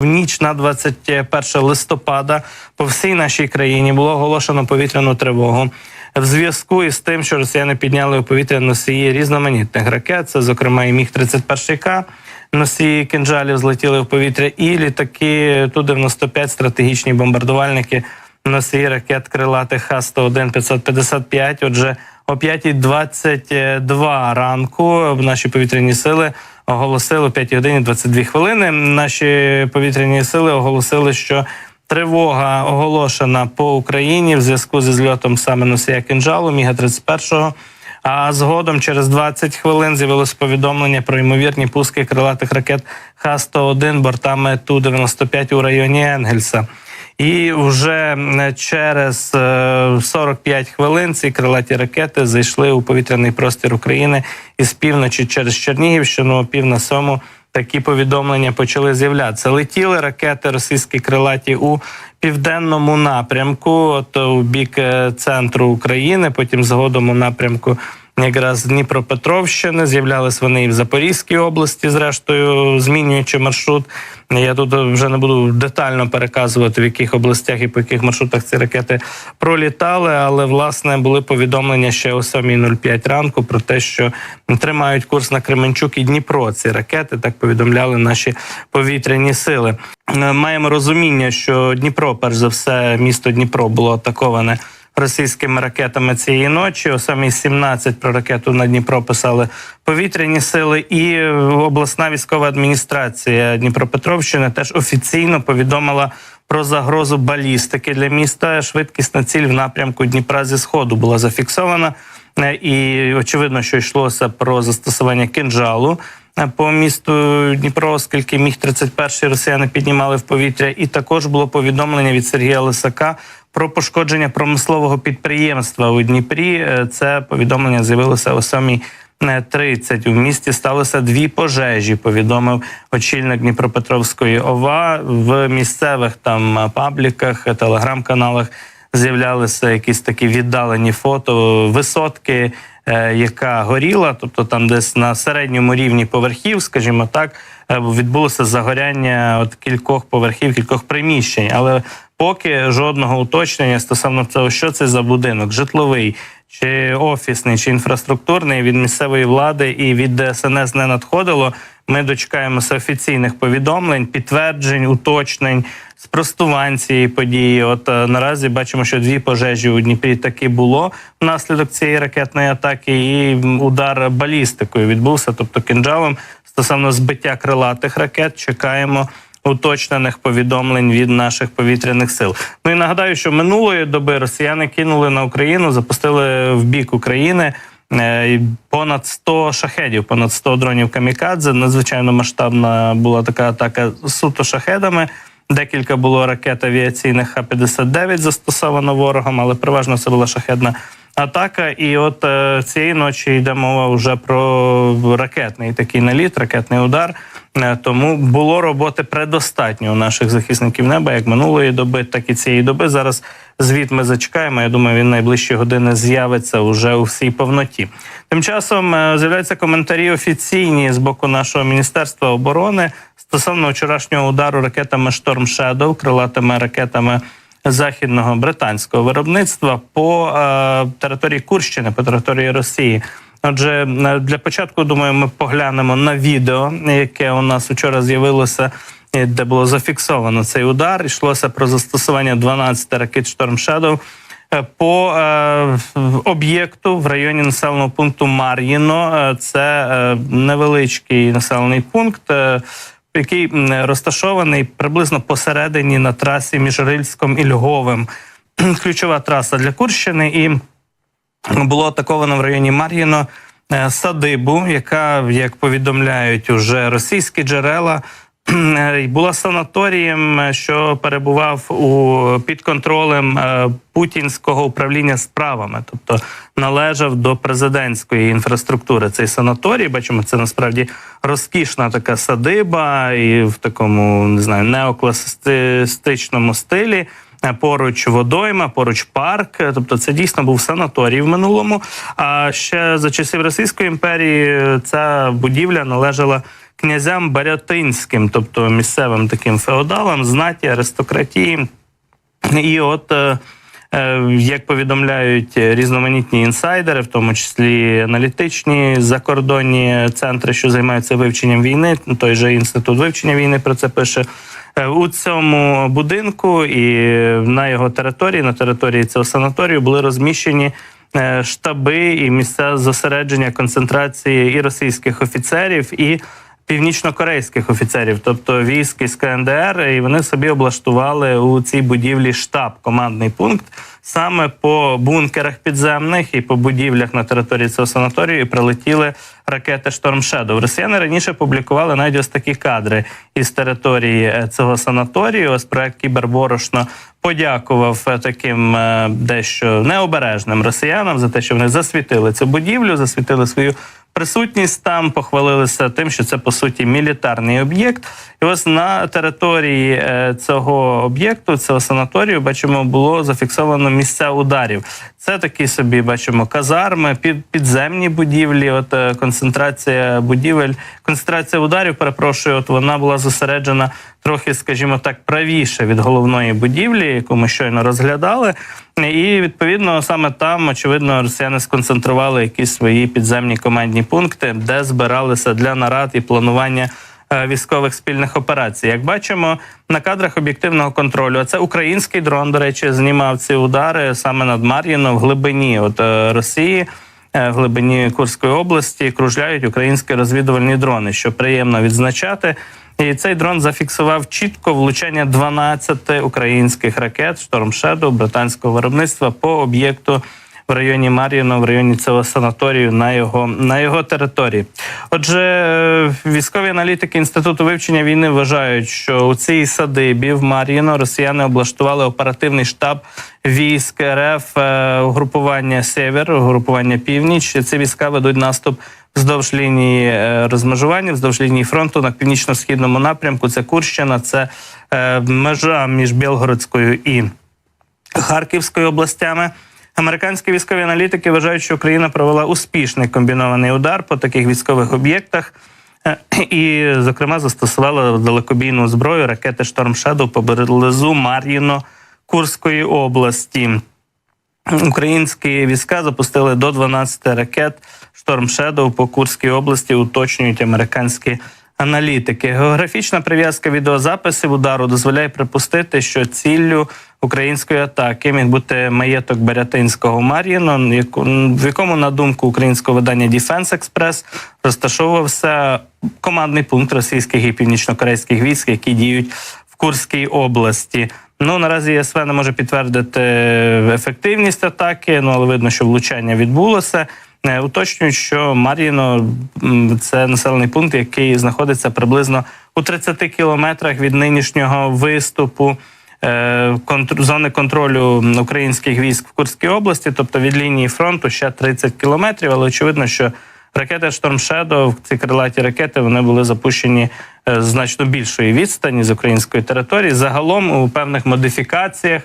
В ніч на 21 листопада по всій нашій країні було оголошено повітряну тривогу. В зв'язку із тим, що росіяни підняли у повітря носії різноманітних ракет, це зокрема і міг 31 к носії кинжалів злетіли в повітря, і літаки ту 95 стратегічні бомбардувальники носії ракет крилатих Х-101 555. Отже, о 5.22 ранку наші повітряні сили оголосили о 5 годині 22 хвилини. Наші повітряні сили оголосили, що тривога оголошена по Україні в зв'язку зі зльотом саме носія кинжалу Міга 31 а згодом через 20 хвилин з'явилось повідомлення про ймовірні пуски крилатих ракет Х-101 бортами Ту-95 у районі Енгельса. І вже через е, 45 хвилин ці крилаті ракети зайшли у повітряний простір України із півночі через Чернігівщину, пів на сьому такі повідомлення почали з'являтися. Летіли ракети російські крилаті у південному напрямку, от у бік е, центру України, потім згодом у напрямку. Якраз Дніпропетровщини з'являлись вони і в Запорізькій області, зрештою змінюючи маршрут. Я тут вже не буду детально переказувати, в яких областях і по яких маршрутах ці ракети пролітали. Але власне були повідомлення ще о 7.05 ранку про те, що тримають курс на Кременчук і Дніпро. Ці ракети так повідомляли наші повітряні сили. Е, Маємо розуміння, що Дніпро, перш за все, місто Дніпро було атаковане російськими ракетами цієї ночі. О самі 17 про ракету на Дніпро писали повітряні сили, і обласна військова адміністрація Дніпропетровщини теж офіційно повідомила. Про загрозу балістики для міста швидкісна ціль в напрямку Дніпра зі сходу була зафіксована, Е, і очевидно, що йшлося про застосування кинжалу е, по місту Дніпро, оскільки міг 31 росіяни піднімали в повітря, і також було повідомлення від Сергія Лисака про пошкодження промислового підприємства у Дніпрі. Е, Це повідомлення з'явилося о самій 30. У місті сталося дві пожежі. Повідомив очільник Дніпропетровської ОВА в місцевих там пабліках, телеграм-каналах. З'являлися якісь такі віддалені фото висотки, е, яка горіла, тобто там десь на середньому рівні поверхів, скажімо так, е, відбулося загоряння от кількох поверхів, кількох приміщень. Але поки жодного уточнення стосовно того, що це за будинок, житловий чи офісний, чи інфраструктурний від місцевої влади і від ДСНС не надходило. Ми дочекаємося офіційних повідомлень, підтверджень, уточнень, спростувань цієї події. От е, наразі бачимо, що дві пожежі у Дніпрі таки було внаслідок цієї ракетної атаки, і удар балістикою відбувся, тобто кинджалом стосовно збиття крилатих ракет. Чекаємо. Уточнених повідомлень від наших повітряних сил. Ну і нагадаю, що минулої доби росіяни кинули на Україну, запустили в бік України понад 100 шахедів, понад 100 дронів камікадзе. Надзвичайно масштабна була така атака суто шахедами. Декілька було ракет авіаційних Х-59 застосовано ворогом, але переважно це була шахедна атака. І от е, цієї ночі йде мова вже про ракетний такий наліт, ракетний удар. Е, Тому було роботи предостатньо у наших захисників неба, як минулої доби, так і цієї доби. Зараз звіт ми зачекаємо. Я думаю, він найближчі години з'явиться уже у всій повноті. Тим часом е, з'являються коментарі офіційні з боку нашого міністерства оборони стосовно вчорашнього удару ракетами Storm Shadow, крилатими ракетами західного британського виробництва по е, території Курщини, по території Росії. Отже, е, для початку думаю, ми поглянемо на відео, яке у нас вчора з'явилося, де було зафіксовано цей удар. Йшлося про застосування 12 ракет Storm Shadow е, по е, об'єкту в районі населеного пункту Мар'їно. Е, Це е, невеличкий населений пункт. е, який розташований приблизно посередині на трасі між Рильськом і Львовом. Ключова траса для Курщини, і було атаковано в районі Мар'їно е, садибу, яка, як повідомляють уже російські джерела, е, була санаторієм, е, що перебував у під контролем путінського управління справами, тобто належав до президентської інфраструктури. Цей санаторій, бачимо, це насправді розкішна така садиба, і в такому не знаю неокласистичному стилі. Поруч водойма, поруч парк, тобто це дійсно був санаторій в минулому. А ще за часів Російської імперії ця будівля належала князям Барятинським, тобто місцевим таким феодалам, знаті, аристократії. І от. е, е, Як повідомляють різноманітні інсайдери, в тому числі аналітичні закордонні центри, що займаються вивченням війни, той же інститут вивчення війни про це пише. Е, У цьому будинку і на його території, на території цього санаторію, були розміщені е, штаби і місця зосередження концентрації і російських офіцерів, і північнокорейських офіцерів, тобто військ із КНДР, і вони собі облаштували у цій будівлі штаб, командний пункт. Саме по бункерах підземних і по будівлях на території цього санаторію прилетіли ракети Шторм Shadow. Росіяни раніше публікували навіть ось такі кадри із території е, цього санаторію. Ось проект Кіберборошно подякував е, таким е, дещо необережним росіянам за те, що вони засвітили цю будівлю, засвітили свою присутність там, похвалилися тим, що це по суті мілітарний об'єкт. І ось на території е, цього об'єкту, цього санаторію, бачимо, було зафіксовано місця ударів. Це такі собі бачимо казарми, під, підземні будівлі. От е, концентрація будівель, концентрація ударів. Перепрошую, от вона була зосереджена трохи, скажімо так, правіше від головної будівлі, яку ми щойно розглядали. І відповідно саме там, очевидно, росіяни сконцентрували якісь свої підземні командні пункти, де збиралися для нарад і планування військових спільних операцій. Як бачимо на кадрах об'єктивного контролю, а це український дрон, до речі, знімав ці удари саме над Мар'їно в глибині от е, Росії. е, В глибині Курської області кружляють українські розвідувальні дрони, що приємно відзначати. І цей дрон зафіксував чітко влучання 12 українських ракет Shadow британського виробництва по об'єкту в районі Мар'їно, в районі цього санаторію на його на його території. Отже, е, військові аналітики інституту вивчення війни вважають, що у цій садибі в Мар'їно росіяни облаштували оперативний штаб військ РФ е, угрупування Север, угрупування Північ. Ці війська ведуть наступ вздовж лінії е, розмежування, вздовж лінії фронту на північно-східному напрямку. Це Курщина, це е, межа між Білгородською і Харківською областями. Американські військові аналітики вважають, що Україна провела успішний комбінований удар по таких військових об'єктах. е, І, зокрема, застосувала далекобійну зброю ракети Шторм Shadow поблизу Мар'їно Курської області. Українські війська запустили до 12 ракет Шторм Shadow по Курській області, уточнюють американські аналітики. Географічна прив'язка відеозаписів удару дозволяє припустити, що ціллю української атаки міг бути маєток Барятинського Мар'їно, в якому, на думку українського видання Defense Express, розташовувався командний пункт російських і північнокорейських військ, які діють в Курській області. Ну наразі ЄСВ не може підтвердити ефективність атаки. Ну але видно, що влучання відбулося. Е, Уточнюють, що Мар'їно це населений пункт, який знаходиться приблизно у 30 кілометрах від нинішнього виступу е, зони контролю українських військ в Курській області, тобто від лінії фронту ще 30 кілометрів. Але очевидно, що ракети Shadow, ці крилаті ракети, вони були запущені е, з значно більшої відстані з української території. Загалом у певних модифікаціях.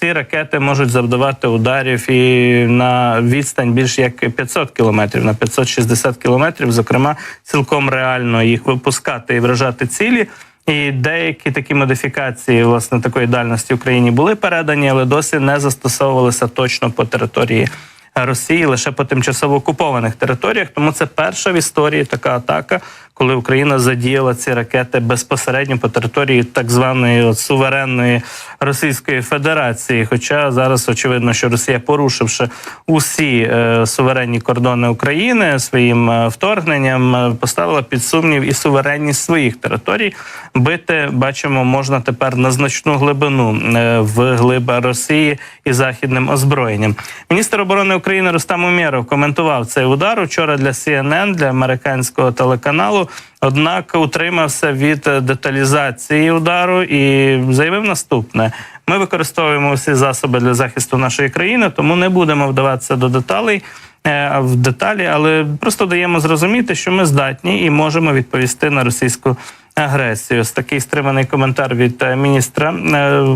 Ці ракети можуть завдавати ударів і на відстань більш як 500 кілометрів, на 560 кілометрів. Зокрема, цілком реально їх випускати і вражати цілі. І деякі такі модифікації власне такої дальності Україні були передані, але досі не застосовувалися точно по території Росії, лише по тимчасово окупованих територіях. Тому це перша в історії така атака, коли Україна задіяла ці ракети безпосередньо по території так званої от, суверенної Російської Федерації. Хоча зараз очевидно, що Росія, порушивши усі е, суверенні кордони України своїм е, вторгненням, е, поставила під сумнів і суверенність своїх територій. Бити бачимо, можна тепер на значну глибину е, в глиб Росії і західним озброєнням. Міністр оборони України Рустам Умєров коментував цей удар учора для CNN, для американського телеканалу. Однак утримався від е, деталізації удару і заявив наступне: ми використовуємо всі засоби для захисту нашої країни, тому не будемо вдаватися до деталей. е, В деталі, але просто даємо зрозуміти, що ми здатні і можемо відповісти на російську агресію. Ось такий стриманий коментар від е, міністра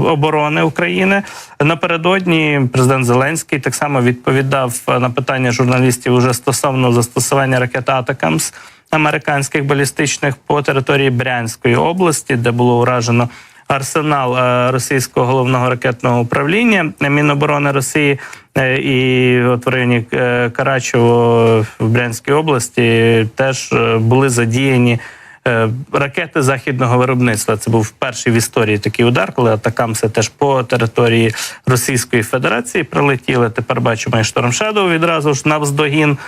оборони України. Напередодні президент Зеленський так само відповідав на питання журналістів уже стосовно застосування ракет Атакамс американських балістичних по території Брянської області, де було уражено арсенал е, російського головного ракетного управління Міноборони Росії. Е, І от в районі е, Карачево в Брянській області теж були задіяні ракети західного виробництва. Це був перший в історії такий удар, коли атакамси теж по території Російської Федерації прилетіли. Тепер бачимо і Шторм Шедоу відразу ж навздогін.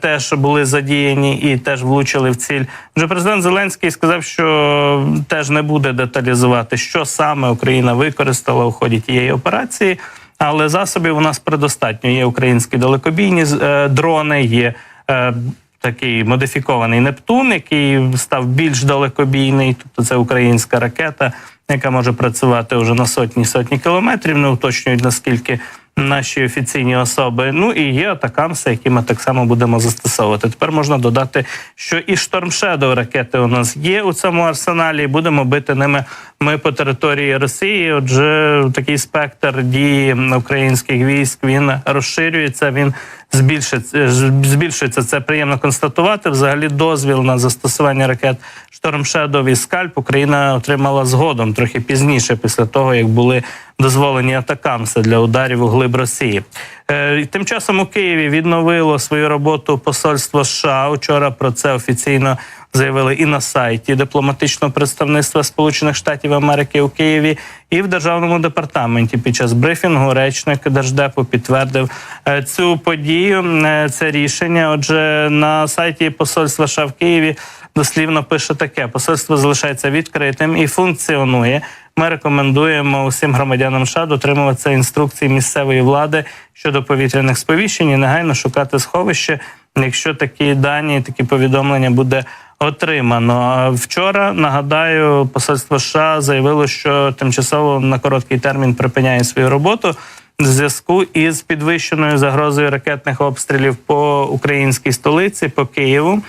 Теж були задіяні і теж влучили в ціль. Вже президент Зеленський сказав, що теж не буде деталізувати, що саме Україна використала у ході тієї операції. Але засобів у нас предостатньо. Є українські далекобійні е, дрони, є е, такий модифікований Нептун, який став більш далекобійний. Тобто це українська ракета, яка може працювати вже на сотні сотні кілометрів. Не уточнюють наскільки наші офіційні особи. Ну і є атакамси, які ми так само будемо застосовувати. Тепер можна додати, що і штормшедов ракети у нас є у цьому арсеналі. Будемо бити ними ми по території Росії. Отже, такий спектр дії українських військ він розширюється. Він збільшиться збільшується. Це приємно констатувати. Взагалі, дозвіл на застосування ракет Шторм Shadow і Скальп Україна отримала згодом трохи пізніше, після того як були дозволені атакамси для ударів у глиб Росії. Е, Тим часом у Києві відновило свою роботу посольство США. Вчора про це офіційно заявили і на сайті дипломатичного представництва Сполучених Штатів Америки у Києві, і в державному департаменті. Під час брифінгу речник держдепу підтвердив е, цю подію. е, Це рішення. Отже, на сайті посольства США в Києві дослівно пише таке: посольство залишається відкритим і функціонує. Ми рекомендуємо усім громадянам США дотримуватися інструкцій місцевої влади щодо повітряних сповіщень і негайно шукати сховище, якщо такі дані, такі повідомлення буде отримано. Вчора нагадаю, посольство США заявило, що тимчасово на короткий термін припиняє свою роботу. В зв'язку із підвищеною загрозою ракетних обстрілів по українській столиці, по Києву,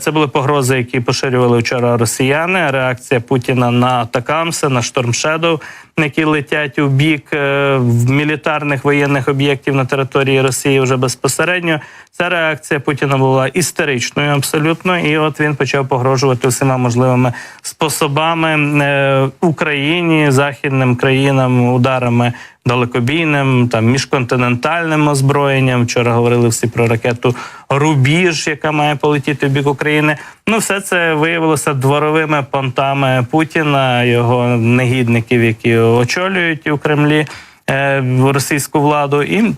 це були погрози, які поширювали вчора росіяни. Реакція Путіна на Такамсе, на Шторм Shadow, які летять у бік е, мілітарних воєнних об'єктів на території Росії вже безпосередньо. Ця реакція Путіна була істеричною абсолютно, і от він почав погрожувати всіма можливими способами е, Україні, західним країнам, ударами далекобійним, там міжконтинентальним озброєнням. Вчора говорили всі про ракету Рубіж, яка має полетіти в бік України. Ну, все це виявилося дворовими понтами Путіна, його негідників, які очолюють у Кремлі е, російську владу. І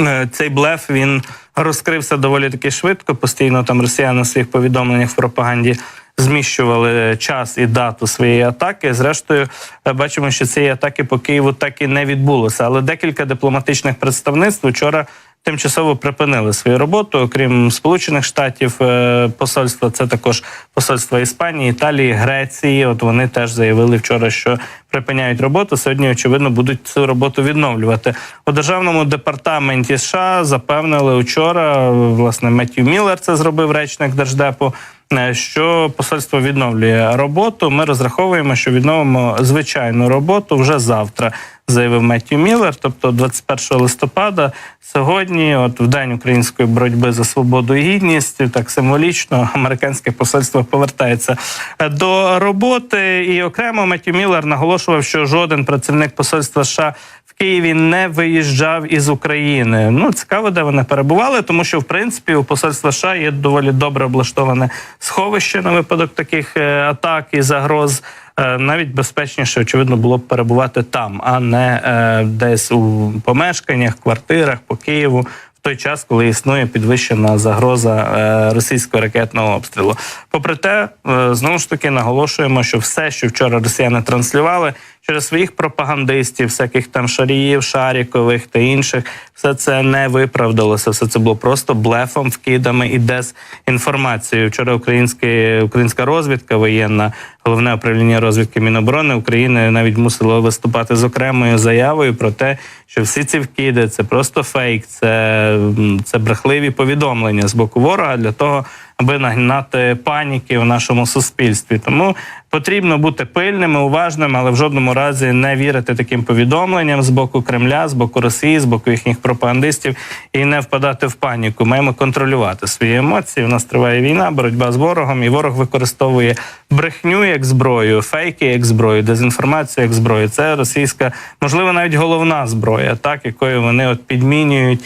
Е, цей блеф він розкрився доволі таки швидко. Постійно там росіяни в своїх повідомленнях в пропаганді зміщували час і дату своєї атаки. Зрештою, е, бачимо, що цієї атаки по Києву так і не відбулося. Але декілька дипломатичних представництв вчора. Тимчасово припинили свою роботу, окрім Сполучених Штатів, е, посольства. Це також посольства Іспанії, Італії, Греції. От вони теж заявили вчора, що припиняють роботу. Сьогодні, очевидно, будуть цю роботу відновлювати. У державному департаменті США запевнили вчора. Власне, Меттью Міллер це зробив речник держдепу. Е, Що посольство відновлює роботу. Ми розраховуємо, що відновимо звичайну роботу вже завтра, заявив Меттью Міллер. Тобто, 21 листопада, сьогодні, от в день української боротьби за свободу і гідність, так символічно, американське посольство повертається е, до роботи. І окремо Меттью Міллер наголошував, що жоден працівник посольства США Києві не виїжджав із України. Ну цікаво, де вони перебували, тому що в принципі у посольства США є доволі добре облаштоване сховище на випадок таких е, атак і загроз. Е, Навіть безпечніше, очевидно, було б перебувати там, а не е, десь у помешканнях, квартирах по Києву. В той час, коли існує підвищена загроза е, російського ракетного обстрілу. Попри те, знову ж таки наголошуємо, що все, що вчора росіяни транслювали через своїх пропагандистів, всяких там шаріїв, шарікових та інших, все це не виправдалося. Все це було просто блефом, вкидами і дезінформацією. Вчора українська українська розвідка воєнна, головне управління розвідки Міноборони України навіть мусило виступати з окремою заявою про те, що всі ці вкиди це просто фейк, це, це брехливі повідомлення з боку ворога для того, аби нагнати паніки в нашому суспільстві. Тому потрібно бути пильними, уважними, але в жодному разі не вірити таким повідомленням з боку Кремля, з боку Росії, з боку їхніх пропагандистів і не впадати в паніку. Маємо контролювати свої емоції. У нас триває війна, боротьба з ворогом, і ворог використовує брехню як зброю, фейки як зброю, дезінформацію як зброю. Це російська, можливо, навіть головна зброя, так якою вони от підмінюють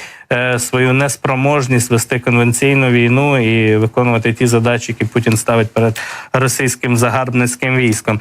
свою неспроможність вести конвенційну війну і виконувати ті задачі, які Путін ставить перед російським загарбницьким військом.